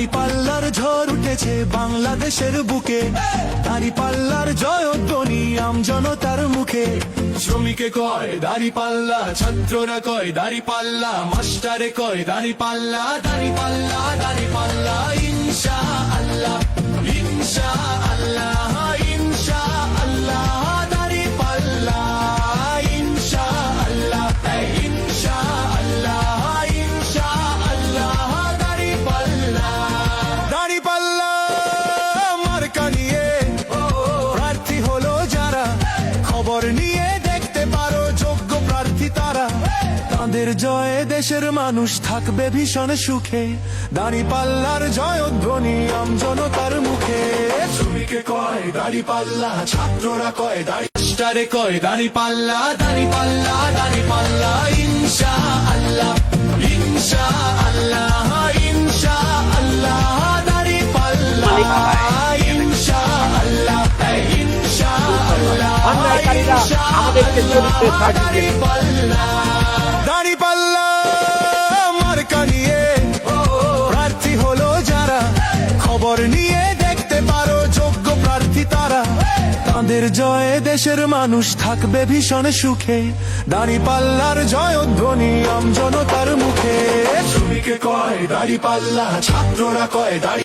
দাড়ি পাল্লার ঝড় উঠেছে বাংলাদেশের বুকে। তারি পাল্লার জয়ধ্বনি আমজনতার মুখে। শ্রমিকে কয়, দাড়ি পাল্লা, ছাত্ররা কয়, দাড়ি পাল্লা, মাস্টারে কয়, দাড়ি পাল্লা দাড়ি পাল্লা দাড়ি পাল্লা, ইনশা খবর নিয়ে দেখতে পারো যোগ্য প্রার্থী তারা। তাদের জয়ে দেশের মানুষ থাকবে ভীষণ সুখে। দাড়ি পাল্লার জয়ধ্বনি আম জনতার মুখে। শ্রমিকে কয় দাড়ি পাল্লা ছাত্ররা কয় দাড়ি কয় দাড়ি পাল্লা দাড়ি পাল্লা আমাদেরকে চরিত্রের সার্টিফিকেট খবর নিয়ে দেখতে পারো যোগ্য প্রার্থী তারা। তাদের জয়ে দেশের মানুষ থাকবে ভীষণ সুখে। দাড়ি পাল্লার জয়ধ্বনি আম জনতার মুখে। শ্রমিকে কয় দাড়ি পাল্লা, ছাত্ররা কয় দাড়ি